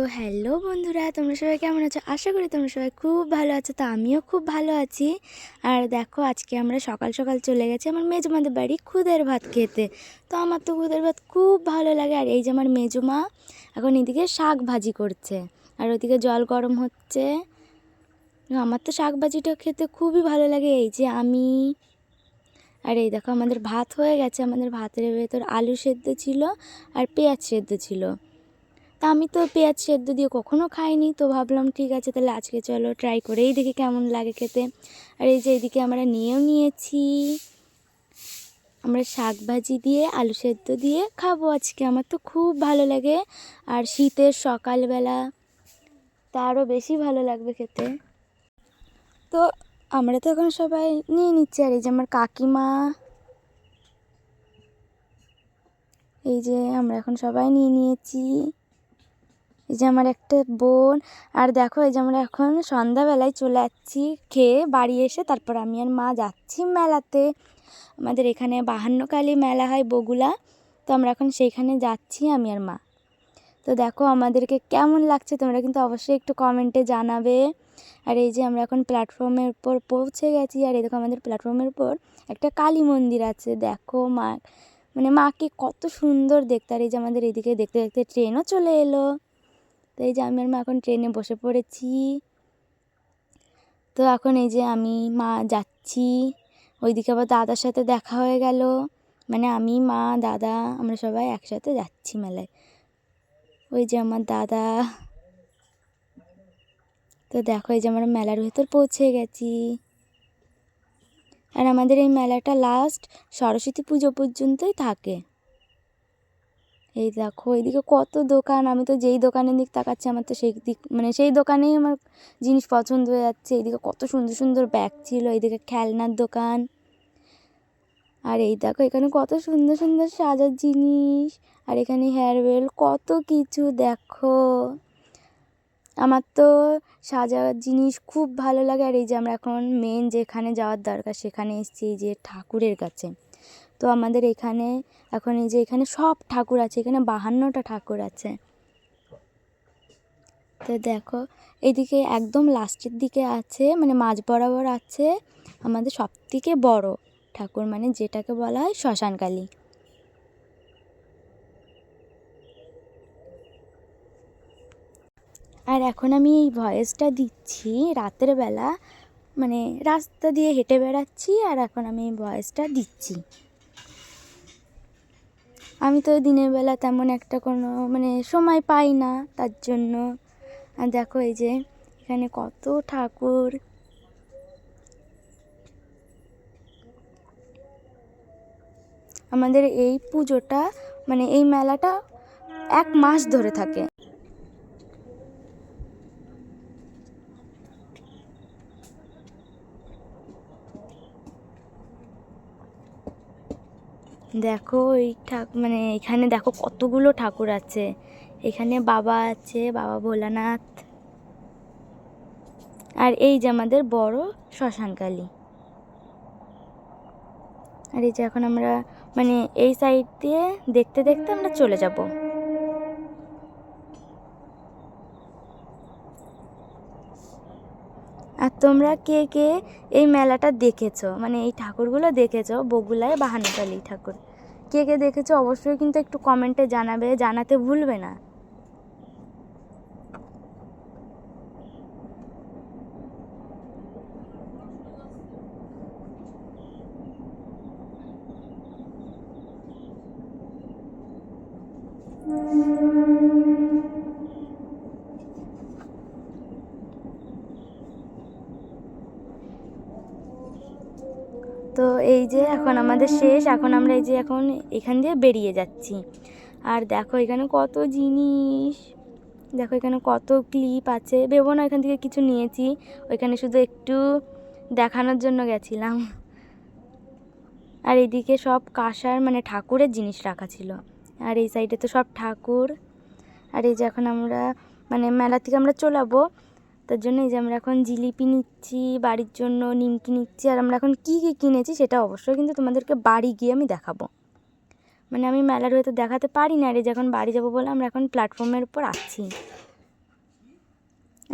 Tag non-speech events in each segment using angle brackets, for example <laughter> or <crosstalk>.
তো হ্যালো বন্ধুরা, তোমরা সবাই কেমন আছো? আশা করি তোমরা সবাই খুব ভালো আছো, তো আমিও খুব ভালো আছি। আর দেখো, আজকে আমরা সকাল সকাল চলে গেছি আমার মেজমাদের বাড়ি খুদের ভাত খেতে। তো আমার তো খুদের ভাত খুব ভালো লাগে, আর এই যে আমার মেজমা এখন এদিকে শাক ভাজি করছে। আর ওদিকে জল গরম হচ্ছে। আমার তো শাক ভাজিটা খেতে খুবই ভালো লাগে, এই যে আমি। আর এই দেখো, আমাদের ভাত হয়ে গেছে, আমাদের ভাতের ভেতর আলু সেদ্ধ ছিল আর পেঁয়াজ সেদ্ধ ছিল। তা আমি তো পেঁয়াজ সেদ্ধ দিয়ে কখনো খাইনি, তো ভাবলাম ঠিক আছে তাহলে আজকে চলো ট্রাই করেই দেখি কেমন লাগে খেতে। আর এই যে এইদিকে আমরা নিয়েও নিয়েছি। আমরা শাক ভাজি দিয়ে, আলু সেদ্ধ দিয়ে খাব আজকে, আমার তো খুব ভালো লাগে। আর শীতের সকালবেলা তা আরও বেশি ভালো লাগবে খেতে। তো আমরা তো এখন সবাই নিয়ে নিচ্ছি, আর এই যে আমার কাকিমা। এই যে আমরা এখন সবাই নিয়ে নিয়েছি। এই যে আমার একটা বোন। আর দেখো, এই যে আমরা এখন সন্ধ্যাবেলায় চলে যাচ্ছি, খেয়ে বাড়ি এসে তারপর আমি আর মা যাচ্ছি মেলাতে। আমাদের এখানে বাহান্নকালী মেলা হয় বগুলা। তো আমরা এখন সেইখানে যাচ্ছি আমি আর মা। তো দেখো, আমাদেরকে কেমন লাগছে তোমরা কিন্তু অবশ্যই একটু কমেন্টে জানাবে। আর এই যে আমরা এখন প্ল্যাটফর্মের উপর পৌঁছে গেছি। আর এই দেখো, আমাদের প্ল্যাটফর্মের উপর একটা কালী মন্দির আছে। দেখো মা মানে মাকে কত সুন্দর দেখতে। আর এই যে আমাদের এদিকে দেখতে দেখতে ট্রেনও চলে এলো। তো এই যে আমি আর মা এখন ট্রেনে বসে পড়েছি। তো এখন এই যে আমি মা যাচ্ছি। ওইদিকে আবার দাদার সাথে দেখা হয়ে গেল। মানে আমি, মা, দাদা, আমরা সবাই একসাথে যাচ্ছি মেলায়। ওই যে আমার দাদা। তো দেখো, এই যে আমরা মেলার ভেতর পৌঁছে গেছি। আর আমাদের এই মেলাটা লাস্ট সরস্বতী পুজো পর্যন্তই থাকে। এই দেখো এইদিকে কত দোকান, আমি তো যেই দোকানের দিক তাকাচ্ছি আমার তো সেই দিক মানে সেই দোকানেই আমার জিনিস পছন্দ হয়ে যাচ্ছে। এইদিকে কত সুন্দর সুন্দর ব্যাগ ছিল এইদিকে খেলনার দোকান। আর এই দেখো, এখানে কত সুন্দর সুন্দর সাজার জিনিস, আর এখানে হেয়ার বেল কত কিছু দেখো। আমার তো সাজার জিনিস খুব ভালো লাগে, আর এই যে আমরা এখন মেন যেখানে যাওয়ার দরকার সেখানে এসেছি যে ঠাকুরের কাছে। তো আমাদের এখানে এখন এই যে এখানে সব ঠাকুর আছে, এখানে বাহান্নটা ঠাকুর আছে। তো দেখো এইদিকে একদম লাস্টের দিকে আছে মানে মাঝ বরাবর আছে আমাদের সব থেকে বড় ঠাকুর মানে যেটাকে বলা হয় শ্মশানকালী। আর এখন আমি এই ভয়েসটা দিচ্ছি রাতের বেলা মানে রাস্তা দিয়ে হেঁটে বেড়াচ্ছি, আর এখন আমি এই ভয়েসটা দিচ্ছি। আমি তো দিনের বেলা তেমন একটা কোনো মানে সময় পাই না তার জন্য। আর দেখো এই যে, এখানে কত ঠাকুর। আমাদের এই পুজোটা মানে এই মেলাটা এক মাস ধরে থাকে। দেখো, এই ঠাক মানে এখানে দেখো কতগুলো ঠাকুর আছে। এখানে বাবা আছে, বাবা ভোলানাথ। আর এই যে আমাদের বড় শ্মশানকালী আর এই যে এখন আমরা মানে এই সাইড দিয়ে দেখতে দেখতে আমরা চলে যাব। তোমরা কে কে এই মেলাটা দেখেছ? মানে এই ঠাকুরগুলো দেখেছ? বগুলায় বাহানাতালি ঠাকুর। কে কে দেখেছ? অবশ্যই কিন্তু একটু কমেন্টে জানাবে, জানাতে ভুলবে না। তো এই যে এখন আমাদের শেষ, এখন আমরা এই যে এখন এখান দিয়ে বেরিয়ে যাচ্ছি। আর দেখো এখানে কত জিনিস। দেখো এখানে কত ক্লিপ আছে। ভেবো না, এখান থেকে কিছু নিয়েছি। ওইখানে শুধু একটু দেখানোর জন্য গেছিলাম। আর এইদিকে সব কাঁসার মানে ঠাকুরের জিনিস রাখা ছিল। আর এই সাইডে তো সব ঠাকুর। আর এই যে এখন আমরা মানে মেলা থেকে আমরা চলাবো। তার জন্য এই যে আমরা এখন জিলিপি নিচ্ছি, বাড়ির জন্য নিমকি নিচ্ছি, আর আমরা এখন কী কী কিনেছি সেটা অবশ্যই কিন্তু তোমাদেরকে বাড়ি গিয়ে আমি দেখাবো। মানে আমি মেলার হয়তো দেখাতে পারি না রে যখন বাড়ি যাব বলে আমরা এখন প্ল্যাটফর্মের উপর আছি।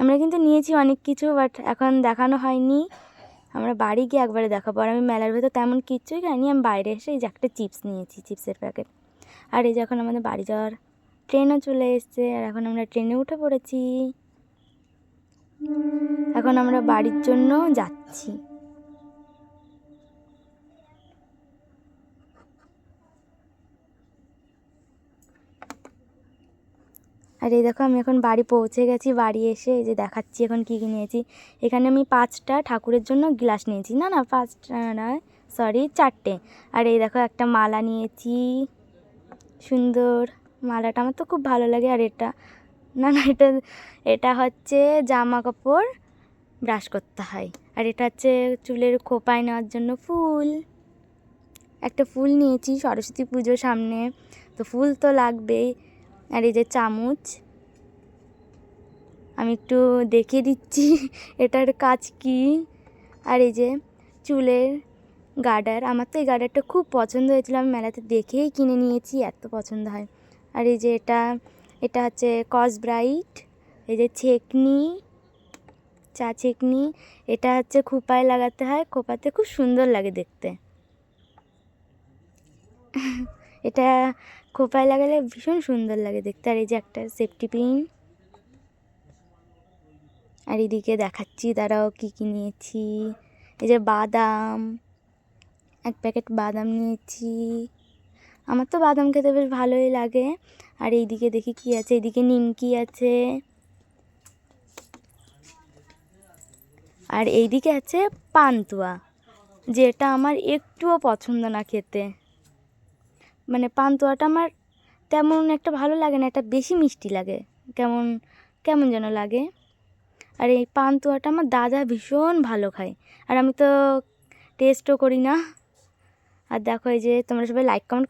আমরা কিন্তু নিয়েছি অনেক কিছু বাট এখন দেখানো হয়নি। আমরা বাড়ি গিয়ে একবারে দেখাবো। আর আমি মেলার ভেতর তেমন কিচ্ছুই খাইনি, আমি বাইরে এসে এই যে একটা চিপস নিয়েছি, চিপসের প্যাকেট আর এই যখন আমাদের বাড়ি যাওয়ার ট্রেনও চলে এসছে, আর এখন আমরা ট্রেনে উঠে পড়েছি। এখন আমরা বাড়ির জন্য যাচ্ছি। আর এই দেখো, আমি এখন বাড়ি পৌঁছে গেছি, বাড়ি এসে এই যে দেখাচ্ছি এখন কী কী নিয়েছি। এখানে আমি পাঁচটা ঠাকুরের জন্য গ্লাস নিয়েছি, না না, পাঁচটা নয় সরি চারটে। আর এই দেখো, একটা মালা নিয়েছি, সুন্দর মালাটা, আমার তো খুব ভালো লাগে। আর এটা না না, এটা এটা হচ্ছে জামা কাপড় ব্রাশ করতে হয়। আর এটা হচ্ছে চুলের খোপায় নেওয়ার জন্য ফুল। একটা ফুল নিয়েছি সরস্বতী পুজোর সামনে। তো ফুল তো লাগবেই। আর এই যে চামচ, আমি একটু দেখিয়ে দিচ্ছি, <laughs> এটার কাজ কি? আর এই যে চুলের গার্ডার, আমার তো এই গার্ডারটা খুব পছন্দ হয়েছিল, আমি মেলাতে দেখেই কিনে নিয়েছি, এত পছন্দ হয়। আর এই যে এটা এটা হচ্ছে কস ব্রাইট, এই যে ছেকনি, চা ছেকনি, এটা হচ্ছে খোপায় লাগাতে হয়, খোপাতে খুব সুন্দর লাগে দেখতে। <laughs> এটা খোপায় লাগালে ভীষণ সুন্দর লাগে দেখতে, আর এই যে একটা সেফটি পিন। আর এদিকে দেখাচ্ছি তারাও কী কী নিয়েছি, এই যে বাদাম, এক প্যাকেট বাদাম নিয়েছি। আমার তো বাদাম খেতে বেশ ভালোই লাগে। আর এইদিকে দেখি কী আছে, এইদিকে নিমকি আছে। আর এইদিকে আছে পান্তুয়া, যেটা আমার একটুও পছন্দ না খেতে। মানে পান্তুয়াটা আমার তেমন একটা ভালো লাগে না এটা বেশি মিষ্টি লাগে। কেমন কেমন যেন লাগে। আর এই পান্তুয়াটা আমার দাদা ভীষণ ভালো খায়। আর আমি তো টেস্টও করি না। আর দেখো এই যে তোমরা সবাই লাইক কমেন্ট